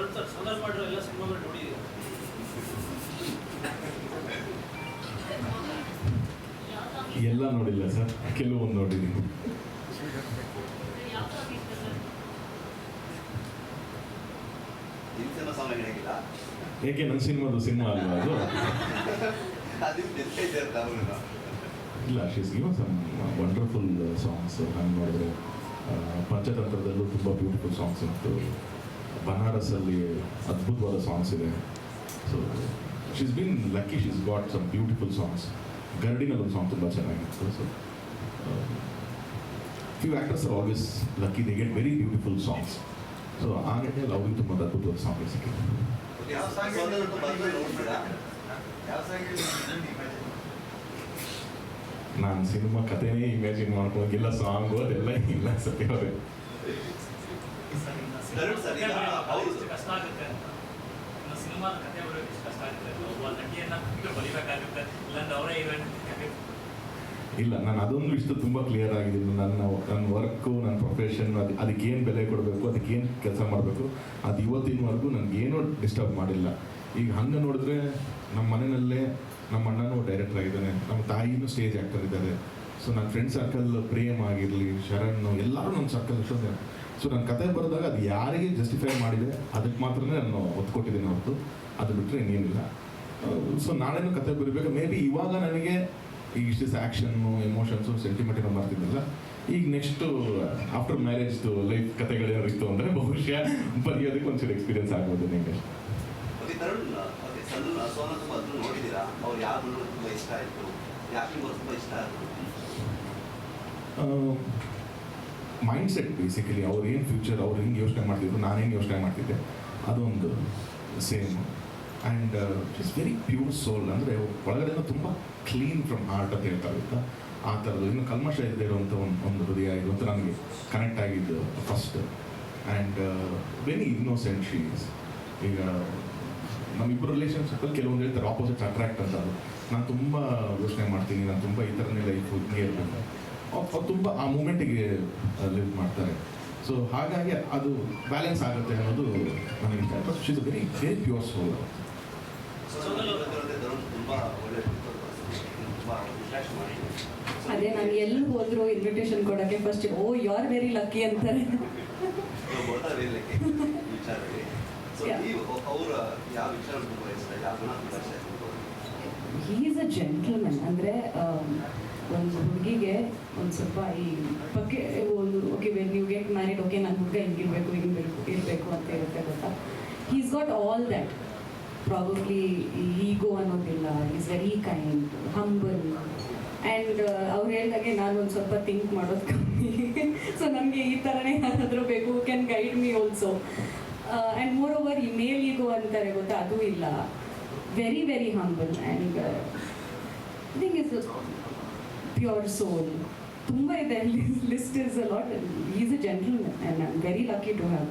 ಎಲ್ಲ ಸಿನಿಮಾಗಳು ನೋಡಿದ್ದೀರಾ ಎಲ್ಲ ನೋಡಿಲ್ಲ ಸರ್. ಕೆಲವೊಂದು ನೋಡಿದ್ದೀನಿ ಏಕೆ ನನ್ನ ಸಿನಿಮಾದು ಸಿನಿಮಾ ಅಲ್ವಾ ಅದು? ಇಲ್ಲ she's give some wonderful songs ಹಂಗೆ ನೋಡಿದ್ರೆ ಪಂಚತಂತ್ರದಲ್ಲೂ ತುಂಬ ಬ್ಯೂಟಿಫುಲ್ ಸಾಂಗ್ಸ್ ಉಂಟು. ಬನಾರಸಲ್ಲಿ ಅದ್ಭುತವಾದ ಸಾಂಗ್ಸ್ ಇದೆ. So she's been lucky she's got some beautiful songs ಗರ್ಡಿನಲ್ಲಿ ಒಂದು ಸಾಂಗ್ ತುಂಬ ಚೆನ್ನಾಗಿತ್ತು. So few actors are always lucky they get very beautiful songs so ಆ ನಿಟ್ಟಿನಲ್ಲಿ ಅವ್ರಿಗೆ ತುಂಬ ಅದ್ಭುತವಾದ ಸಾಂಗ್ ಸಿಕ್ಕಿದೆ. ನಾನು ಸಿನಿಮಾ ಕಥೆನೇ ಇಮ್ಯಾಜಿನ್ ಮಾಡ್ಕೊಳಕ್ಕೆಲ್ಲ ಸಾಂಗು ಅದೆಲ್ಲ ಇಲ್ಲ ಸತ್ಯ ಅವ್ರೆ ಸರ್, ಈಗ ಹೌದು. ಕಷ್ಟ ಆಗುತ್ತೆ ಅಂತ ಇನ್ನು ಸಿನಿಮಾದ ಕಥೆ ಬರೋಕೆ ಕಷ್ಟ ಆಗುತ್ತೆ ಒಬ್ಬ ನಟಿಯನ್ನ ಬಿಟ್ಟು ಬಲಿಬೇಕಾಗುತ್ತೆ ಇಲ್ಲಾಂದ್ರೆ ಅವರೇ ಹೀರೋಯಿನ್ ಇಲ್ಲ ನಾನು ಅದೊಂದು ವಿಷಯ ತುಂಬ ಕ್ಲಿಯರ್ ಆಗಿದ್ದೀನಿ ನನ್ನ ನನ್ನ ವರ್ಕು ನನ್ನ ಪ್ರೊಫೆಷನ್ ಅದು ಅದಕ್ಕೇನು ಬೆಲೆ ಕೊಡಬೇಕು ಅದಕ್ಕೇನು ಕೆಲಸ ಮಾಡಬೇಕು ಅದು ಇವತ್ತಿನವರೆಗೂ ನನಗೇನೂ ಡಿಸ್ಟರ್ಬ್ ಮಾಡಿಲ್ಲ. ಈಗ ಹಂಗೆ ನೋಡಿದ್ರೆ ನಮ್ಮ ಮನೆಯಲ್ಲೇ ನಮ್ಮ ಅಣ್ಣನೂ ಡೈರೆಕ್ಟರ್ ಆಗಿದ್ದಾನೆ. ನಮ್ಮ ತಾಯಿನೂ ಸ್ಟೇಜ್ ಆ್ಯಕ್ಟರ್ ಇದ್ದಾರೆ. ಸೊ ನನ್ನ ಫ್ರೆಂಡ್ ಸರ್ಕಲ್ ಪ್ರೇಮ್ ಆಗಿರಲಿ, ಶರಣ್, ಎಲ್ಲರೂ ನನ್ನ ಸರ್ಕಲ್ ಇಷ್ಟೊಂದು ಸೊ ನನ್ನ ಕತೆ ಬರೆದಾಗ ಅದು ಯಾರಿಗೆ ಜಸ್ಟಿಫೈ ಮಾಡಿದೆ ಅದಕ್ಕೆ ಮಾತ್ರನೇ ನಾನು ಒತ್ತು ಕೊಟ್ಟಿದ್ದೀನಿ ಹೊರತು. ಅದು ಬಿಟ್ಟರೆ ಇನ್ನೇನಿಲ್ಲ. ಸೊ ನಾಳೆನೂ ಕತೆ ಬರಬೇಕು. ಮೇ ಬಿ ಇವಾಗ ನನಗೆ ಈಗ ಇಷ್ಟಿಸ್ ಆ್ಯಕ್ಷನ್ನು ಎಮೋಷನ್ಸು ಸೆಂಟಿಮೆಂಟ್ ಏನೋ ಮಾಡ್ತಿದ್ದಿಲ್ಲ ಈಗ ನೆಕ್ಸ್ಟು ಆಫ್ಟರ್ ಮ್ಯಾರೇಜ್ದು ಲೈಫ್ ಕತೆಗಳೇನಾರು ಇತ್ತು ಅಂದರೆ ಬಹುಶಃ ಬರೆಯೋದಕ್ಕೆ ಒಂಚೂರು ಎಕ್ಸ್ಪೀರಿಯನ್ಸ್ ಆಗ್ಬೋದು ನಿಮಗೆ ಸೋನ ನೋಡಿದ್ದೀರಾ? ಅವ್ರು ಯಾರು ತುಂಬ ಇಷ್ಟ ಆಯಿತು. ಯಾಕೆ ಮೈಂಡ್ ಸೆಟ್ ಬೇಸಿಕಲಿ ಅವ್ರು ಏನು ಫ್ಯೂಚರ್ ಅವ್ರು ಹೆಂಗೆ ಯೋಚನೆ ಮಾಡ್ತಿದ್ರು ನಾನೇನು ಯೋಚನೆ ಮಾಡ್ತಿದ್ದೆ, ಅದೊಂದು same and it's very pure soul ಅಂದರೆ ಒಳಗಡೆನೂ ತುಂಬ ಕ್ಲೀನ್ ಫ್ರಮ್ ಹಾರ್ಟ್ ಅಂತ ಹೇಳ್ತಾರೆ ಗೊತ್ತಾ ಆ ಥರದ್ದು ಇನ್ನು ಕಲ್ಮಶ ಇಲ್ಲದೆ ಇರುವಂಥ ಒಂದು ಒಂದು ಹೃದಯ ಇದು ಅಂತ ನನಗೆ ಕನೆಕ್ಟ್ ಆಗಿದ್ದು first and very innocent she's ಈಗ ನಮ್ಮಿಬ್ಬರು ರಿಲೇಷನ್ಶಿಪ್ಪಲ್ಲಿ ಕೆಲವೊಂದು ಹೇಳ್ತಾರೆ ಆಪೋಸಿಟ್ ಅಟ್ರಾಕ್ಟ್ ಅಂತ ಅದು. ನಾನು ತುಂಬ ಯೋಚನೆ ಮಾಡ್ತೀನಿ, ನಾನು ತುಂಬ ಈ ಥರನೇ ಲೈಫ್ ಹಿಂಗೆ ಇರಬೇಕು ಅವ್ರು ತುಂಬ ಆ ಮೂಮೆಂಟಿಗೆ ಲಿವ್ ಮಾಡ್ತಾರೆ. ಸೊ ಹಾಗಾಗಿ ಅದು ಬ್ಯಾಲೆನ್ಸ್ ಆಗುತ್ತೆ ಅನ್ನೋದು ನನಗೆ but she's very very pure soul ಅದೇ ನಾನು ಎಲ್ಲಿ ಹೋದ್ರು ಇನ್ವಿಟೇಷನ್ ಕೊಡೋಕ್ಕೆ first oh you are very lucky ಅಂತಾರೆ ನಾವು ಬರ್ತಾ ಇರಲಿಕ್ಕೆ ವಿಚಾರದಲ್ಲಿ ಸೊ Yeah. ನೀವು ಅವರ ಯಾವ ವಿಚಾರ ತುಂಬ ಇಷ್ಟ ಯಾವ ಗುಣ ತುಂಬ ಇಷ್ಟ ಆಯ್ತು ಹೀ ಈಸ್ ಅ ಜೆಂಟಲ್ಮನ್ ಅಂದರೆ ಒಂದು ಹುಡುಗಿಗೆ ಒಂದು ಸ್ವಲ್ಪ ಈ ಬಗ್ಗೆ ಒಂದು okay you get married okay ನನ್ನ ಹುಡುಗ ಹಿಂಗಿರ್ಬೇಕು ಹಿಂಗಿರ್ಬೇಕು ಇರಬೇಕು ಅಂತ ಇರುತ್ತೆ ಗೊತ್ತಾ? He's got all that probably ego ಅನ್ನೋದಿಲ್ಲ. Is very kind humble and ಅವ್ರು ಹೇಳಿದಾಗೆ ನಾನು ಒಂದು ಸ್ವಲ್ಪ ಥಿಂಕ್ ಮಾಡೋದು ಕಮ್ಮಿ. ಸೊ ನಮಗೆ ಈ ಥರನೇ ಯಾರಾದರೂ ಬೇಕು can guide me also and moreover ಈ ಮೇಲ್ ಈಗೋ ಅಂತಾರೆ ಗೊತ್ತಾ? ಅದು ಇಲ್ಲ. Very very humble and thing is pure soul ತುಂಬ ಇದೆ. List is a lot is a gentleman and I am very lucky to have